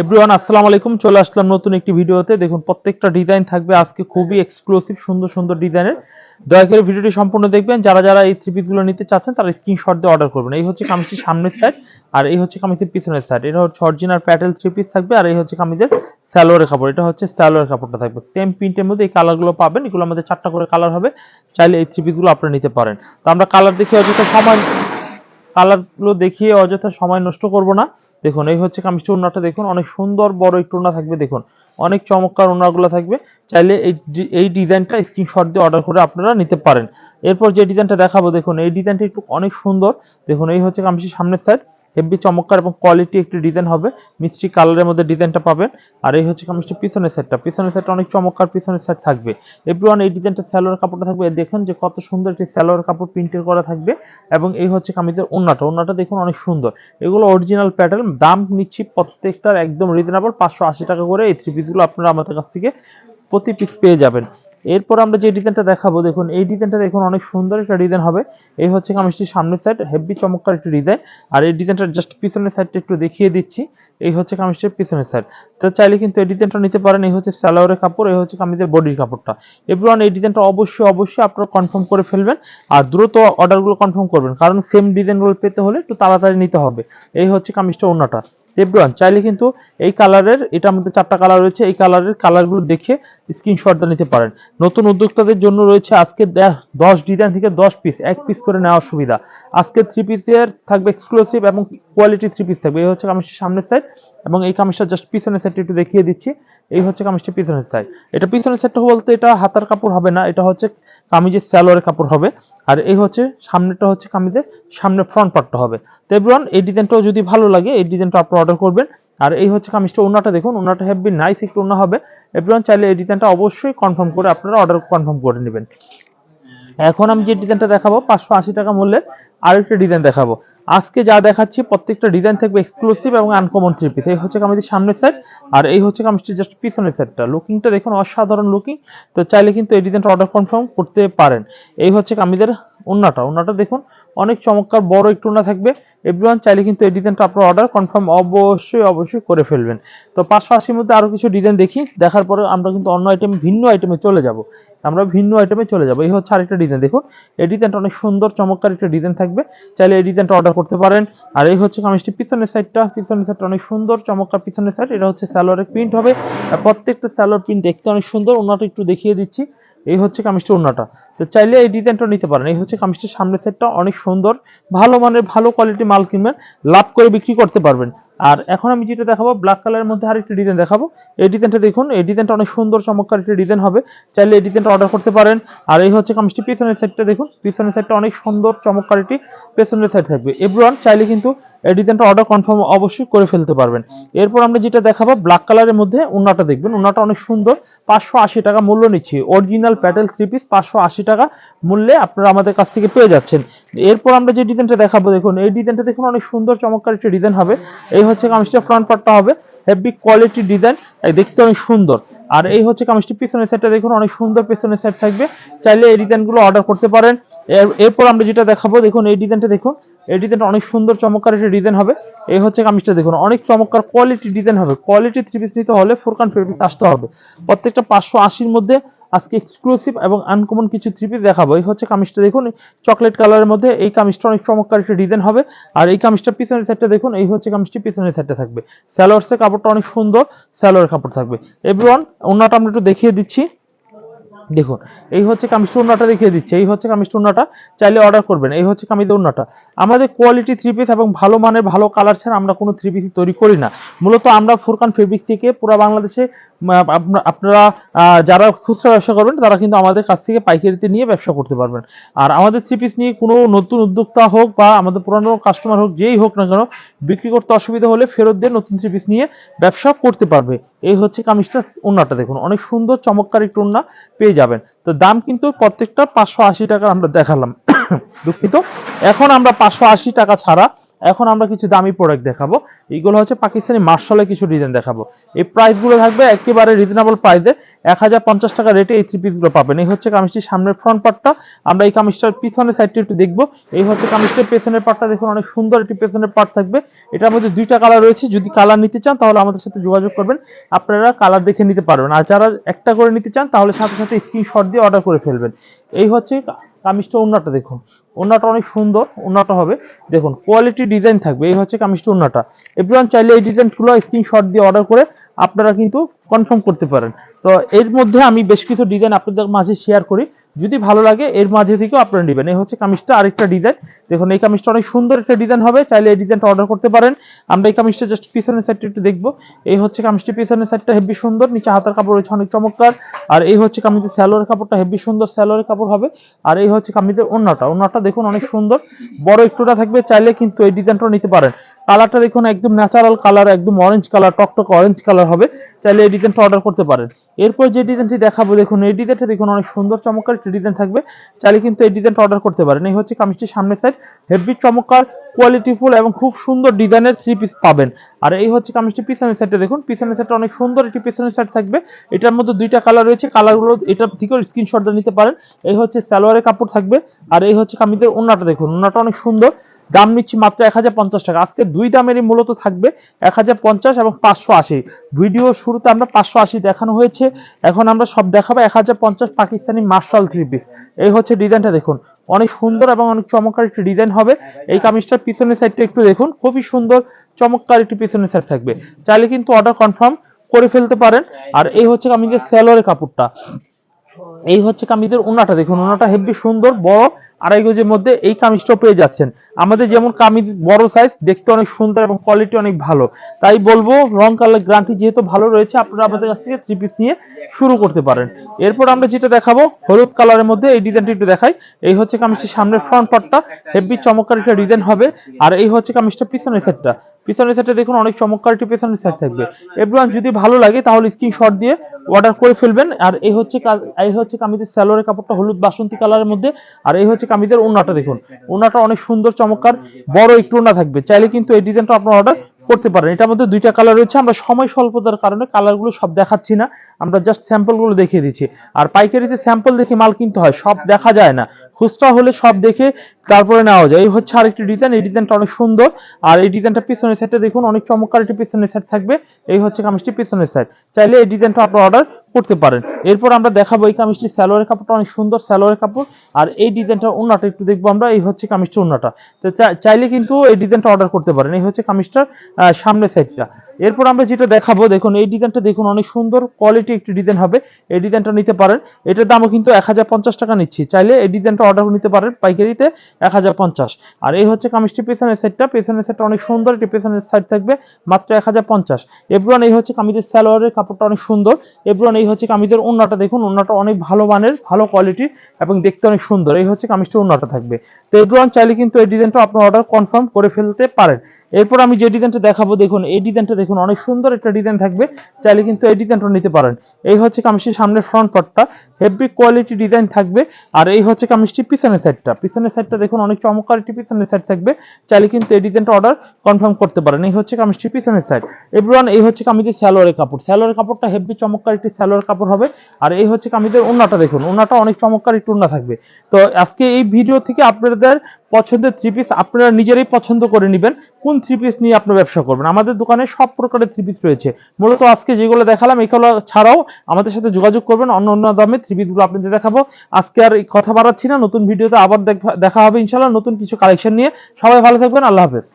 Everyone, আসসালামু আলাইকুম। চলে আসলাম নতুন একটি ভিডিওতে। দেখুন, প্রত্যেকটা ডিজাইন থাকবে আজকে খুবই এক্সক্লুসিভ সুন্দর সুন্দর ডিজাইনের দয়া করে ভিডিওটি সম্পূর্ণ দেখবেন। যারা যারা এই থ্রি পিসগুলো নিতে চাচ্ছেন, তারা স্ক্রিনশট দিয়ে অর্ডার করবেন। এই হচ্ছে কামিজটির সামনের সাইড আর এই হচ্ছে কামিজের পিছনের সাইড এটা হচ্ছে অরিজিনাল প্যাটেল থ্রি পিস থাকবে আর এই হচ্ছে কামিজের স্যালোয়ারের কাপড়। এটা হচ্ছে স্যালোয়ারের কাপড়টা থাকবে। সেম প্রিন্টের মধ্যে এই কালারগুলো পাবেন। এগুলো আমাদের চারটা করে কালার হবে। চাইলে এই থ্রি পিসগুলো আপনারা নিতে পারেন। তো আমরা কালার দেখে অযথা সময় কালারগুলো দেখিয়ে অযথা সময় নষ্ট করব না। দেখুন, এই হচ্ছে কামিজটি ওড়নাটা দেখুন, অনেক সুন্দর বড় একটু ওড়না থাকবে, দেখুন, অনেক চমৎকার ওড়নাগুলো থাকবে। চাইলে এই এই ডিজাইনটা স্ক্রিনশট দিয়ে অর্ডার করে আপনারা নিতে পারেন। এরপর যে ডিজাইনটা দেখাবো, দেখুন, এই ডিজাইনটা একটু অনেক সুন্দর। দেখুন, এই হচ্ছে কামিজের সামনের সাইড হেভি চমৎকার এবং কোয়ালিটি একটি ডিজাইন হবে। মিষ্টি কালারের মধ্যে ডিজাইনটা পাবেন। আর এই হচ্ছে কামিজটি পিছনের সাইডটা পিছনের সাইডটা অনেক চমৎকার পিছনের সাইড থাকবে। এভরিওয়ান এই ডিজাইনটা স্যালোয়ার কাপড়টা থাকবে। দেখুন যে কত সুন্দর একটি স্যালোয়ার কাপড় প্রিন্টের করা থাকবে। এবং এই হচ্ছে কামিজের ওন্নাটা। ওন্নাটা দেখুন অনেক সুন্দর। এগুলো অরিজিনাল প্যাটার্ন দাম নিচ্ছি প্রত্যেকটার একদম রিজনেবল পাঁচশো আশি টাকা করে এই থ্রি পিসগুলো আপনারা আমাদের কাছ থেকে প্রতি পিস পেয়ে যাবেন। এরপর আমরা যে ডিজাইনটা দেখাবো, দেখুন, এই ডিজাইনটা দেখুন, অনেক সুন্দর একটা ডিজাইন হবে। এই হচ্ছে কামিজটির সামনের সাইড হেভি চমৎকার একটি ডিজাইন আর এই ডিজাইনটা জাস্ট পিছনের সাইডটা একটু দেখিয়ে দিচ্ছি। এই হচ্ছে কামিজটির পিছনের সাইড তো চাইলে কিন্তু এই ডিজাইনটা নিতে পারেন। এই হচ্ছে সালোয়ারের কাপড়, এই হচ্ছে কামিজের বডির কাপড়টা। এভরিওয়ান এই ডিজাইনটা অবশ্যই অবশ্যই আপনারা কনফার্ম করে ফেলবেন। আর দ্রুত অর্ডারগুলো কনফার্ম করবেন। কারণ সেম ডিজাইনগুলো পেতে হলে একটু তাড়াতাড়ি নিতে হবে। এই হচ্ছে কামিজটা অন্যটা এভরিওয়ান চাইলে কিন্তু এই কালারের এটার মধ্যে চারটা কালার রয়েছে, এই কালারের কালারগুলো দেখে স্ক্রিনশটটা নিতে পারেন। নতুন উদ্যোক্তাদের জন্য রয়েছে আজকে দশ ডিজাইন থেকে দশ পিস এক পিস করে নেওয়ার সুবিধা। আজকে থ্রি পিসের থাকবে এক্সক্লুসিভ এবং কোয়ালিটি থ্রি পিস থাকবে। এই হচ্ছে কামিজটির সামনের সাইড এবং এই কামিজটা জাস্ট পিছনের সাইডটা একটু দেখিয়ে দিচ্ছি। এই হচ্ছে কামিজটি পিছনের সাইড এটা পিছনের সাইডটা বলতে এটা হাতার কাপড় হবে না, এটা হচ্ছে কামিজের স্যালোয়ারের কাপড় হবে। আর এই হচ্ছে সামনেটা হচ্ছে কামিজের সামনে ফ্রন্ট পার্টটা হবে। তো এভরিওয়ান এই ডিজাইনটাও যদি ভালো লাগে, এই ডিজাইনটা আপনারা অর্ডার করবেন। আর এই হচ্ছে কামিজটা ওনাটা দেখুন ওনাটা হেভি নাইস একটু ওনা হবে। এভরিওয়ান চাইলে এই ডিজাইনটা অবশ্যই কনফার্ম করে আপনারা অর্ডার কনফার্ম করে নেবেন। এখন আমি যে ডিজাইনটা দেখাবো, পাঁচশো আশি টাকা মূল্যের আরেকটা ডিজাইন দেখাবো। আজকে যা দেখাচ্ছি, প্রত্যেকটা ডিজাইন থাকবে এক্সক্লুসিভ এবং আনকমন থ্রি পিস এই হচ্ছে কামিজের সামনের সাইড আর এই হচ্ছে কামিজটির জাস্ট পিছনের সাইডটা লুকিংটা দেখুন, অসাধারণ লুকিং তো চাইলে কিন্তু এই ডিজাইনটা অর্ডার কনফার্ম করতে পারেন। এই হচ্ছে কামিজের ওন্নাটা। ওন্নাটা দেখুন অনেক চমৎকার, বড় একটু ওন্না থাকবে। এভরিওয়ান চাইলে কিন্তু এই ডিজাইনটা আপনার অর্ডার কনফার্ম অবশ্যই অবশ্যই করে ফেলবেন। তো পাঁচশো আশির মধ্যে আরও কিছু ডিজাইন দেখি। দেখার পরে আমরা কিন্তু অন্য আইটেম ভিন্ন আইটেমে চলে যাব। আমরা ভিন্ন আইটেমে চলে যাব। এই হচ্ছে আরেকটা ডিজাইন দেখুন। এই ডিজাইনটা অনেক সুন্দর, চমৎকার একটা ডিজাইন থাকবে। চাইলে এই ডিজাইনটা অর্ডার করতে পারেন। আর এই হচ্ছে কামিজটি পিছনের সাইডটা পিছনের সাইডটা অনেক সুন্দর, চমৎকার পিছনের সাইড এটা হচ্ছে স্যালোয়ারের প্রিন্ট হবে। প্রত্যেকটা স্যালোয়ার প্রিন্ট দেখতে অনেক সুন্দর। ওনাটা একটু দেখিয়ে দিচ্ছি। এই হচ্ছে কামিজটি ওনাটা তো চাইলে এই ডিজাইনটা নিতে পারেন। এই হচ্ছে কামিজটির সামনের সাইডটা অনেক সুন্দর, ভালো মানের, ভালো কোয়ালিটি মাল কিনবেন, লাভ করে বিক্রি করতে পারবেন। আর এখন আমি যেটা দেখাবো ব্ল্যাক কালারের মধ্যে আরেকটি ডিজাইন দেখাবো। এই ডিজাইনটা দেখুন, এই ডিজাইনটা অনেক সুন্দর, চমৎকার একটি ডিজাইন হবে। চাইলে এই ডিজাইনটা অর্ডার করতে পারেন। আর এই হচ্ছে কামিজটি পিছনের সাইডটা দেখুন, পিছনের সাইডটা অনেক সুন্দর, চমৎকার একটি পেছনের সাইড থাকবে। এভরিওয়ান চাইলে কিন্তু এই ডিজাইনটা অর্ডার কনফার্ম অবশ্যই করে ফেলতে পারবেন। এরপর আমরা যেটা দেখাবো ব্ল্যাক কালারের মধ্যে উন্নাটা দেখবেন। উন্নাটা অনেক সুন্দর। পাঁচশো আশি টাকা মূল্য নিচ্ছি। অরিজিনাল প্যাটেল থ্রি পিস পাঁচশো আশি টাকা মূল্যে আপনারা আমাদের কাছ থেকে পেয়ে যাচ্ছেন। এরপর আমরা যে ডিজাইনটা দেখাবো, দেখুন, এই ডিজাইনটা দেখুন, অনেক সুন্দর, চমৎকার একটা ডিজাইন হবে। এই হচ্ছে কামিজটা ফ্রন্ট পার্টটা হবে। Heavy quality design. দেখতে অনেক সুন্দর। আর এই হচ্ছে কামিজটি পিছনের সাইডটা দেখুন, অনেক সুন্দর পিছনের সাইড থাকবে। চাইলে এই ডিজাইনগুলো অর্ডার করতে পারেন। এর- এরপর আমরা যেটা দেখাবো, দেখুন, এই ডিজাইনটা দেখুন। এই ডিজাইনটা অনেক সুন্দর, চমৎকার একটা ডিজাইন হবে। এই হচ্ছে কামিজটা দেখুন, অনেক চমৎকার কোয়ালিটি ডিজাইন হবে। কোয়ালিটি থ্রি পিস নিতে হলে ফোরকান ফোর পিস আসতে হবে। প্রত্যেকটা পাঁচশো আশির মধ্যে আজকে এক্সক্লুসিভ এবং আনকমন কিছু থ্রি পিস দেখাবো। এই হচ্ছে কামিজটা দেখুন চকলেট কালারের মধ্যে এই কামিজটা অনেক চমৎকার একটা ডিজাইন হবে। আর এই কামিজটা পিছনের সাইডটা দেখুন, এই হচ্ছে কামিজটি পিছনের সাইডটা থাকবে। স্যালোয়ার্সের কাপড়টা অনেক সুন্দর স্যালোয়ার কাপড় থাকবে। এভরিওয়ান ওনাটা আমরা একটু দেখিয়ে দিচ্ছি। দেখুন, এই হচ্ছে কামিজ ওড়নাটা দেখিয়ে দিচ্ছে, এই হচ্ছে কামিজ ওড়নাটা চাইলে অর্ডার করবেন, এই হচ্ছে কামিজ ওড়নাটা আমাদের কোয়ালিটি থ্রি পিস এবং ভালো মানের, ভালো কালার ছাড়া আমরা কোনো থ্রি পিস তৈরি করি না। মূলত আমরা ফুরকান ফেব্রিক থেকে পুরো বাংলাদেশে আপনারা যারা খুচরা ব্যবসা করবেন, তারা কিন্তু আমাদের কাছ থেকে পাইকারিতে নিয়ে ব্যবসা করতে পারবেন। আর আমাদের থ্রি পিস নিয়ে কোনো নতুন উদ্যোক্তা হোক বা আমাদের পুরানো কাস্টমার হোক, যেই হোক না কেন, বিক্রি করতে অসুবিধা হলে ফেরত দিয়ে নতুন থ্রি পিস নিয়ে ব্যবসা করতে পারবে। এই হচ্ছে কামিজটা, ওন্নাটা দেখুন। অনেক সুন্দর, চমৎকার একটু ওন্না পেয়ে যাবেন। তো দাম কিন্তু প্রত্যেকটা পাঁচশো আশি টাকা আমরা দেখালাম। দুঃখিত। এখন আমরা পাঁচশো আশি টাকা ছাড়া এখন আমরা কিছু দামি প্রোডাক্ট দেখাবো। এইগুলো হচ্ছে পাকিস্তানি মার্শালের কিছু ডিজাইন দেখাবো। এই প্রাইসগুলো থাকবে একেবারে রিজনেবল প্রাইসে এক হাজার পঞ্চাশ টাকা রেটে এই থ্রি পিসগুলো পাবেন। এই হচ্ছে কামিজটির সামনের ফ্রন্ট পার্টটা আমরা এই কামিজটার পিছনের সাইডটা একটু দেখব। এই হচ্ছে কামিজটির পেছনের পার্টটা দেখুন, অনেক সুন্দর একটি পেছনের পার্ট থাকবে। এটার মধ্যে দুইটা কালার রয়েছে। যদি কালার নিতে চান, তাহলে আমাদের সাথে যোগাযোগ করবেন। আপনারা কালার দেখে নিতে পারবেন। আর যারা একটা করে নিতে চান, তাহলে সাথে সাথে স্ক্রিনশট দিয়ে অর্ডার করে ফেলবেন। এই হচ্ছে কামিজটা ওন্নাটা দেখুন। ওন্নাটা অনেক সুন্দর ওন্নাটা হবে। দেখুন কোয়ালিটি ডিজাইন থাকবে। এই হচ্ছে কামিজটা ওন্নাটা এভরিওয়ান চাইলে এই ডিজাইন ডিজাইনগুলো স্ক্রিনশট দিয়ে অর্ডার করে আপনারা কিন্তু কনফার্ম করতে পারেন। তো এর মধ্যে আমি বেশ কিছু ডিজাইন আপনাদের মাঝে শেয়ার করি। যদি ভালো লাগে, এর মাঝে থেকেও আপনারা নেবেন। এই হচ্ছে কামিজটা, আরেকটা ডিজাইন দেখুন, এই কামিজটা অনেক সুন্দর একটা ডিজাইন হবে। চাইলে এই ডিজাইনটা অর্ডার করতে পারেন। আমরা এই কামিজটা জাস্ট পিছনের সাইডটা একটু দেখব। এই হচ্ছে কামিজটি পিছনের সাইডটা হেভি সুন্দর। নিচে হাতার কাপড় রয়েছে অনেক চমৎকার। আর এই হচ্ছে কামিজের স্যালোয়ার কাপড়টা হেভি সুন্দর স্যালোয়ার কাপড় হবে। আর এই হচ্ছে কামিজের ওন্নাটা। ওন্নাটা দেখুন অনেক সুন্দর। বড় একটুটা থাকবে। চাইলে কিন্তু এই ডিজাইনটা নিতে পারেন। কালারটা দেখুন একদম ন্যাচারাল কালার একদম অরেঞ্জ কালার টকটক অরেঞ্জ কালার হবে। চাইলে এই ডিজাইনটা অর্ডার করতে পারেন। এরপর যে ডিজাইনটি দেখাবো, দেখুন, এই ডিজাইনটা দেখুন, অনেক সুন্দর, চমৎকার একটি ডিজাইন থাকবে। চাইলে কিন্তু এই ডিজাইনটা অর্ডার করতে পারেন। এই হচ্ছে কামিজটির সামনের সাইড হেভি চমৎকার কোয়ালিটিফুল এবং খুব সুন্দর ডিজাইনের থ্রি পিস পাবেন। আর এই হচ্ছে কামিজটি পিছনের সাইডটা দেখুন। পিছনের সাইডটা অনেক সুন্দর একটি পিছনের সাইড থাকবে। এটার মধ্যে দুইটা কালার রয়েছে। কালারগুলো এটার থেকেও স্ক্রিনশট নিতে পারেন। এই হচ্ছে সালোয়ারের কাপড় থাকবে। আর এই হচ্ছে কামিজের ওন্নাটা দেখুন। ওন্নাটা অনেক সুন্দর। দাম নিচ্ছি মাত্র এক হাজার পঞ্চাশ টাকা। আজকে দুই দামেরই মূলত থাকবে এক হাজার পঞ্চাশ এবং পাঁচশো আশি। ভিডিও শুরুতে আমরা পাঁচশো আশি দেখানো হয়েছে। এখন আমরা সব দেখাবো এক হাজার পঞ্চাশ পাকিস্তানি মার্শাল থ্রি পিস। এই হচ্ছে ডিজাইনটা দেখুন। অনেক সুন্দর এবং অনেক চমৎকার একটি ডিজাইন হবে। এই কামিজটার পিছনের সাইডটা একটু দেখুন। খুবই সুন্দর, চমৎকার একটি পিছনের সাইড থাকবে। চাইলে কিন্তু অর্ডার কনফার্ম করে ফেলতে পারেন। আর এই হচ্ছে কামিজের স্যালোয়ারের কাপড়টা। এই হচ্ছে কামিজের ওনাটা দেখুন ওনাটা হেভি সুন্দর, বড়। আড়াই গজের মধ্যে এই কামিজটাও পেয়ে যাচ্ছেন। আমাদের যেমন কামিজ বড় সাইজ দেখতে অনেক সুন্দর এবং কোয়ালিটি অনেক ভালো। তাই বলব, রং কালার গ্রান্টি যেহেতু ভালো রয়েছে, আপনারা আমাদের কাছ থেকে থ্রি পিস নিয়ে শুরু করতে পারেন। এরপর আমরা যেটা দেখাবো, হলুদ কালারের মধ্যে এই ডিজাইনটি একটু দেখাই। এই হচ্ছে কামিজটির সামনের ফ্রন্ট পার্টটা হেভি চমৎকার একটা ডিজাইন হবে। আর এই হচ্ছে কামিজটা পিছনের সেটটা পিছনের সাইডে দেখুন, অনেক চমৎকার একটি পিছনের সাইড থাকবে। এভরিওয়ান যদি ভালো লাগে, তাহলে স্ক্রিনশট দিয়ে অর্ডার করে ফেলবেন। আর এই হচ্ছে এই হচ্ছে কামিজের স্যালোয়ারের কাপড়টা হলুদ বাসন্তী কালারের মধ্যে। আর এই হচ্ছে কামিজের ওন্নাটা দেখুন। ওন্নাটা অনেক সুন্দর, চমৎকার, বড় একটু ওন্না থাকবে। চাইলে কিন্তু এই ডিজাইনটা আপনার অর্ডার করতে পারেন। এটার মধ্যে দুইটা কালার রয়েছে। আমরা সময় স্বল্পতার কারণে কালারগুলো সব দেখাচ্ছি না। আমরা জাস্ট স্যাম্পলগুলো দেখিয়ে দিচ্ছি। আর পাইকারিতে স্যাম্পল দেখে মাল কিনতে হয়, সব দেখা যায় না। খুচরা হলে সব দেখে তারপরে নেওয়া যায়। এই হচ্ছে আরেকটি ডিজাইন এই ডিজাইনটা অনেক সুন্দর। আর এই ডিজাইনটা পিছনের সাইডটা দেখুন, অনেক চমৎকার একটি পিছনের সাইড থাকবে। এই হচ্ছে কামিজটি পিছনের সাইড চাইলে এই ডিজাইনটা আপনার অর্ডার করতে পারেন। এরপর আমরা দেখাবো এই কামিজটি স্যালোয়ারের কাপড়টা, অনেক সুন্দর স্যালোয়ারের কাপড়। আর এই ডিজাইনটা ওনাটা একটু দেখব আমরা, এই হচ্ছে কামিজটা ওনাটা তো চাইলে কিন্তু এই ডিজাইনটা অর্ডার করতে পারেন। এই হচ্ছে কামিজটার সামনের সাইডটা এরপর আমরা যেটা দেখাবো, দেখুন, এই ডিজাইনটা দেখুন, অনেক সুন্দর কোয়ালিটি একটি ডিজাইন হবে। এই ডিজাইনটা নিতে পারেন। এটার দামও কিন্তু এক হাজার পঞ্চাশ টাকা নিচ্ছি। চাইলে এই ডিজাইনটা অর্ডার নিতে পারেন পাইকারিতে এক হাজার পঞ্চাশ। আর এই হচ্ছে কামিজটি পেছনের সাইডটা পেছনের সাইডটা অনেক সুন্দর, এটি পেছনের সাইড থাকবে মাত্র এক হাজার পঞ্চাশ। এভরিওয়ান এই হচ্ছে কামিজের স্যালোয়ারের কাপড়টা অনেক সুন্দর। এভরিওয়ান এই হচ্ছে কামিজের ওন্নাটা দেখুন ওন্নাটা অনেক ভালো মানের, ভালো কোয়ালিটির এবং দেখতে অনেক সুন্দর। এই হচ্ছে কামিজটা ওন্নাটা থাকবে। তো এভরিওয়ান চাইলে কিন্তু এই ডিজাইনটা আপনার অর্ডার কনফার্ম করে ফেলতে পারেন। এরপর আমি যে ডিজাইনটা দেখাবো, দেখুন, এই ডিজাইনটা দেখুন, অনেক সুন্দর একটা ডিজাইন থাকবে। চাইলে কিন্তু এই ডিজাইনটা নিতে পারেন। এই হচ্ছে কামিজটির সামনের ফ্রন্ট পার্টটা হেভি কোয়ালিটি ডিজাইন থাকবে। আর এই হচ্ছে কামিজটি পিছনের সাইডটা পিছনের সাইডটা দেখুন, অনেক চমৎকার একটি পিছনের সাইড থাকবে। চাইলে কিন্তু এই ডিজাইনটা অর্ডার কনফার্ম করতে পারেন। এই হচ্ছে কামিজটি পিছনের সাইড এভরিওয়ান এই হচ্ছে কামিজের স্যালোয়ারের কাপড়। স্যালোয়ারের কাপড়টা হেভি চমৎকার একটি স্যালোয়ার কাপড় হবে। আর এই হচ্ছে কামিজের ওন্নাটা দেখুন। ওন্নাটা অনেক চমৎকার একটু ওন্না থাকবে। তো আজকে এই ভিডিও থেকে আপনাদের পছন্দের থ্রি পিস আপনারা নিজেরাই পছন্দ করে নেবেন। কোন থ্রি পিস নিয়ে আপনার ব্যবসা করবেন? আমাদের দোকানে সব প্রকারের থ্রি পিস রয়েছে। মূলত আজকে যেগুলো দেখালাম, এগুলো ছাড়াও আমাদের সাথে যোগাযোগ করবেন। অন্য অন্য দামে থ্রি পিসগুলো আপনাদের দেখাবো। আজকে আর কথা বাড়াচ্ছি না। নতুন ভিডিওতে আবার দেখা- দেখা হবে ইনশাল্লাহ নতুন কিছু কালেকশন নিয়ে। সবাই ভালো থাকবেন। আল্লাহ হাফেজ।